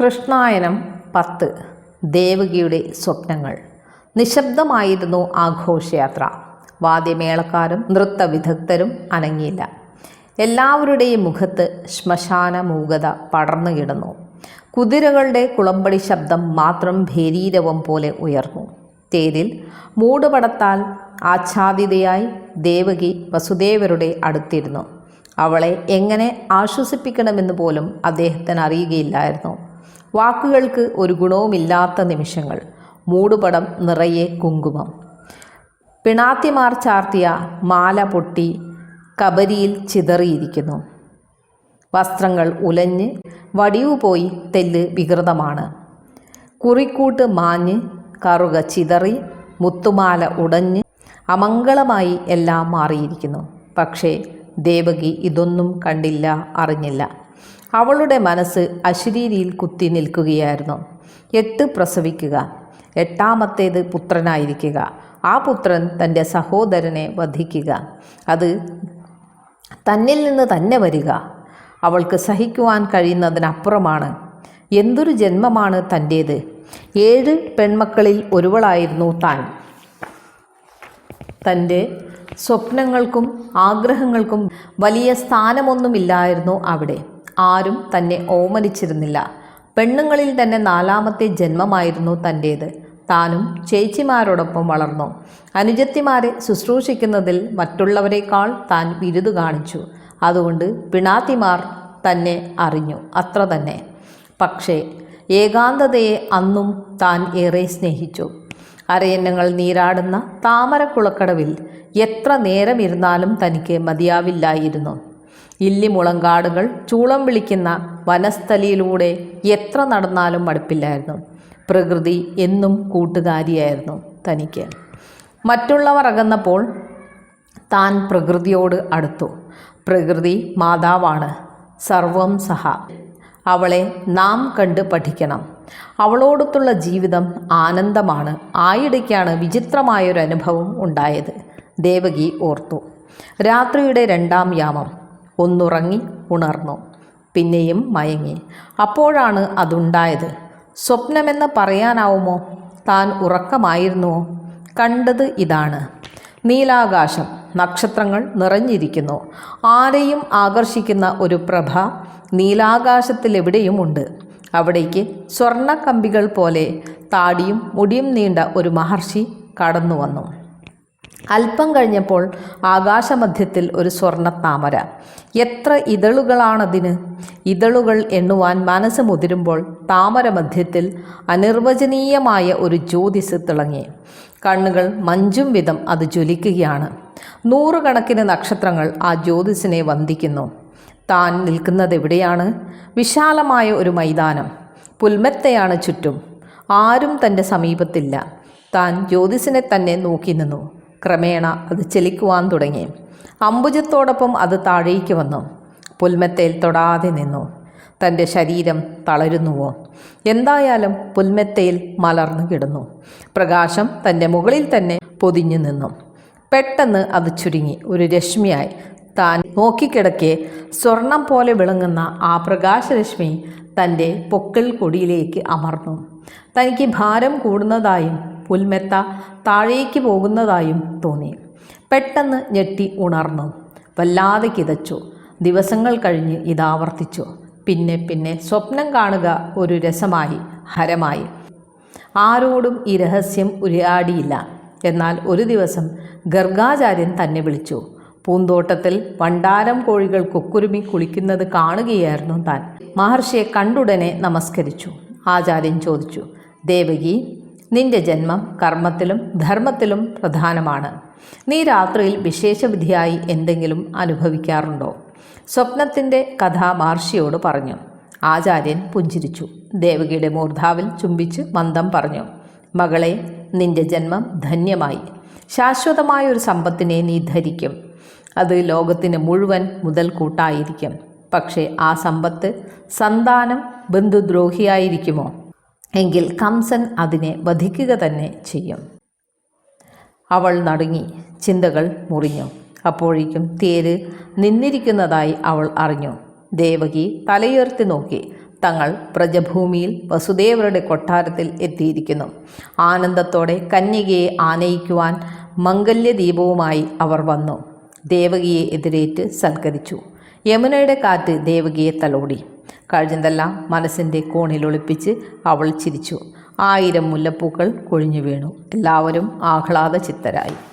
കൃഷ്ണായനം പത്ത്. ദേവകിയുടെ സ്വപ്നങ്ങൾ. നിശബ്ദമായിരുന്നു ആഘോഷയാത്ര വാദ്യമേളക്കാരും നൃത്തവിദഗ്ധരും അനങ്ങിയില്ല. എല്ലാവരുടെയും മുഖത്ത് ശ്മശാന മൂകത പടർന്നു കിടന്നു. കുതിരകളുടെ കുളമ്പടി ശബ്ദം മാത്രം ഭേരീരവം പോലെ ഉയർന്നു. തേരിൽ മൂടുപടത്താൽ ആച്ഛാദിതയായി ദേവകി വസുദേവരുടെ അടുത്തിരുന്നു. അവളെ എങ്ങനെ ആശ്വസിപ്പിക്കണമെന്ന് പോലും അദ്ദേഹത്തിന് അറിയുകയില്ലായിരുന്നു. വാക്കുകൾക്ക് ഒരു ഗുണവുമില്ലാത്ത നിമിഷങ്ങൾ. മൂടുപടം നിറയെ കുങ്കുമം. പിണാത്തിമാർ ചാർത്തിയ മാല പൊട്ടി കബരിയിൽ ചിതറിയിരിക്കുന്നു. വസ്ത്രങ്ങൾ ഉലഞ്ഞ് വടിയു പോയി തെല്ല് വികൃതമാണ്. കുറിക്കൂട്ട് മാഞ്ഞ് കറുക ചിതറി മുത്തുമാല ഉടഞ്ഞ് അമംഗളമായി എല്ലാം മാറിയിരിക്കുന്നു. പക്ഷേ ദേവകി ഇതൊന്നും കണ്ടില്ല അറിഞ്ഞില്ല. അവളുടെ മനസ്സ് അശരീരിയിൽ കുത്തി നിൽക്കുകയായിരുന്നു. എട്ട് പ്രസവിക്കുക. എട്ടാമത്തേത് പുത്രനായിരിക്കുക. ആ പുത്രൻ തന്റെ സഹോദരനെ വധിക്കുക. അത് തന്നിൽ നിന്ന് തന്നെ വരിക. അവൾക്ക് സഹിക്കുവാൻ കഴിയുന്നതിനപ്പുറമാണ്. എന്തൊരു ജന്മമാണ് തന്റേത്. ഏഴ് പെൺമക്കളിൽ ഒരുവളായിരുന്നു താൻ. തന്റെ സ്വപ്നങ്ങൾക്കും ആഗ്രഹങ്ങൾക്കും വലിയ സ്ഥാനമൊന്നുമില്ലായിരുന്നു അവിടെ. ആരും തന്നെ ഓമനിച്ചിരുന്നില്ല. പെണ്ണുങ്ങളിൽ തന്നെ നാലാമത്തെ ജന്മമായിരുന്നു തന്റേത്. താനും ചേച്ചിമാരോടൊപ്പം വളർന്നു. അനുജത്തിമാരെ ശുശ്രൂഷിക്കുന്നതിൽ മറ്റുള്ളവരെക്കാൾ താൻ ബിരുദ് കാണിച്ചു. അതുകൊണ്ട് പിണാത്തിമാർ തന്നെ അറിഞ്ഞു. അത്ര തന്നെ. പക്ഷേ ഏകാന്തതയെ അന്നും താൻ ഏറെ സ്നേഹിച്ചു. അരയന്നങ്ങൾ നീരാടുന്ന താമരക്കുളക്കടവിൽ എത്ര നേരം ഇരുന്നാലും തനിക്ക് മതിയാവില്ലായിരുന്നു. ഇല്ലിമുളങ്കാടുകൾ ചൂളം വിളിക്കുന്ന വനസ്ഥലിയിലൂടെ എത്ര നടന്നാലും മടുപ്പില്ലായിരുന്നു പ്രകൃതി എന്നും കൂട്ടുകാരിയായിരുന്നു തനിക്ക്. മറ്റുള്ളവർ അകന്നപ്പോൾ താൻ പ്രകൃതിയോട് അടുത്തു. പ്രകൃതി മാതാവാണ് സർവം സഹ. അവളെ നാം കണ്ട് പഠിക്കണം. അവളോടൊത്തുള്ള ജീവിതം ആനന്ദമാണ്. ആയിടയ്ക്കാണ് വിചിത്രമായൊരു അനുഭവം ഉണ്ടായത്. ദേവകി ഓർത്തു. രാത്രിയുടെ രണ്ടാം യാമം. ഒന്നുറങ്ങി ഉണർന്നു. പിന്നെയും മയങ്ങി. അപ്പോഴാണ് അതുണ്ടായത്. സ്വപ്നമെന്ന് പറയാനാവുമോ? താൻ ഉറക്കമായിരുന്നുവോ? കണ്ടത് ഇതാണ്. നീലാകാശം നക്ഷത്രങ്ങൾ നിറഞ്ഞിരിക്കുന്നു. ആരെയും ആകർഷിക്കുന്ന ഒരു പ്രഭ നീലാകാശത്തിലെവിടെയുമുണ്ട്. അവിടേക്ക് സ്വർണക്കമ്പികൾ പോലെ താടിയും മുടിയും നീണ്ട ഒരു മഹർഷി കടന്നു വന്നു അല്പം കഴിഞ്ഞപ്പോൾ ആകാശമധ്യത്തിൽ ഒരു സ്വർണത്താമര എത്ര ഇതളുകളാണതിന്? ഇതളുകൾ എണ്ണുവാൻ മനസ്സ് മുതിരുമ്പോൾ താമര മധ്യത്തിൽ അനിർവചനീയമായ ഒരു ജ്യോതിസ് തിളങ്ങി. കണ്ണുകൾ മഞ്ചും വിധം അത് ജ്വലിക്കുകയാണ്. നൂറുകണക്കിന് നക്ഷത്രങ്ങൾ ആ ജ്യോതിസിനെ വന്ദിക്കുന്നു. താൻ നിൽക്കുന്നത് എവിടെയാണ് വിശാലമായ ഒരു മൈതാനം. പുൽമെത്തയാണ് ചുറ്റും. ആരും തന്റെ സമീപത്തില്ല. താൻ ജ്യോതിസിനെ തന്നെ നോക്കി നിന്നു. ക്രമേണ അത് ചലിക്കുവാൻ തുടങ്ങി. അമ്പുജത്തോടൊപ്പം അത് താഴേക്ക് വന്നു. പുൽമെത്തയിൽ തൊടാതെ നിന്നു. തന്റെ ശരീരം തളരുന്നുവോ? എന്തായാലും പുൽമെത്തയിൽ മലർന്നു കിടന്നു. പ്രകാശം തന്റെ മുകളിൽ തന്നെ പൊതിഞ്ഞു നിന്നു. പെട്ടെന്ന് അത് ചുരുങ്ങി. ഒരു രശ്മിയായി. താൻ നോക്കിക്കിടക്കെ സ്വർണം പോലെ വിളങ്ങുന്ന ആ പ്രകാശരശ്മി തന്റെ പൊക്കിൾ കൊടിയിലേക്ക് അമർന്നു. തനിക്ക് ഭാരം കൂടുന്നതായും പുൽമെത്ത താഴേക്ക് പോകുന്നതായും തോന്നി. പെട്ടെന്ന് ഞെട്ടി ഉണർന്നു. വല്ലാതെ കിതച്ചു. ദിവസങ്ങൾ കഴിഞ്ഞ് ഇതാവർത്തിച്ചു പിന്നെ പിന്നെ സ്വപ്നം കാണുക ഒരു രസമായി ഹരമായി. ആരോടും ഈ രഹസ്യം ഉരിയാടിയില്ല. എന്നാൽ ഒരു ദിവസം ഗർഗാചാര്യൻ തന്നെ വിളിച്ചു. പൂന്തോട്ടത്തിൽ വണ്ടാരം കോഴികൾ കൊക്കുരുമി കുളിക്കുന്നത് കാണുകയായിരുന്നു താൻ. മഹർഷിയെ കണ്ടുടനെ നമസ്കരിച്ചു. ആചാര്യൻ ചോദിച്ചു ദേവകി നിന്റെ ജന്മം കർമ്മത്തിലും ധർമ്മത്തിലും പ്രധാനമാണ്. നീ രാത്രിയിൽ വിശേഷവിധിയായി എന്തെങ്കിലും അനുഭവിക്കാറുണ്ടോ? സ്വപ്നത്തിന്റെ കഥ മഹർഷിയോട് പറഞ്ഞു. ആചാര്യൻ പുഞ്ചിരിച്ചു. ദേവകിയുടെ മൂർധാവിൽ ചുംബിച്ച് മന്ദം പറഞ്ഞു. മകളെ നിന്റെ ജന്മം ധന്യമായി. ശാശ്വതമായ ഒരു സമ്പത്തിനെ നീ ധരിക്കും. അത് ലോകത്തിന് മുഴുവൻ മുതൽക്കൂട്ടായിരിക്കും. പക്ഷേ ആ സമ്പത്ത് സന്താനം ബന്ധുദ്രോഹിയായിരിക്കുമോ? എങ്കിൽ കംസൻ അതിനെ വധിക്കുക തന്നെ ചെയ്യും. അവൾ നടുങ്ങി. ചിന്തകൾ മുറിഞ്ഞു. അപ്പോഴേക്കും തേര് നിന്നിരിക്കുന്നതായി അവൾ അറിഞ്ഞു. ദേവകി തലയുയർത്തി നോക്കി. തങ്ങൾ പ്രജഭൂമിയിൽ വസുദേവരുടെ കൊട്ടാരത്തിൽ എത്തിയിരിക്കുന്നു. ആനന്ദത്തോടെ കന്യകയെ ആനയിക്കുവാൻ മംഗല്യദീപവുമായി അവർ വന്നു. ദേവകിയെ എതിരേറ്റ് സൽക്കരിച്ചു. യമുനയുടെ കാറ്റ് ദേവകിയെ തലോടി. കഴിഞ്ഞതെല്ലാം മനസ്സിന്റെ കോണിൽ ഒളിപ്പിച്ച് അവൾ ചിരിച്ചു. ആയിരം മുല്ലപ്പൂക്കൾ കൊഴിഞ്ഞു വീണു. എല്ലാവരും ആഹ്ലാദ ചിത്തരായി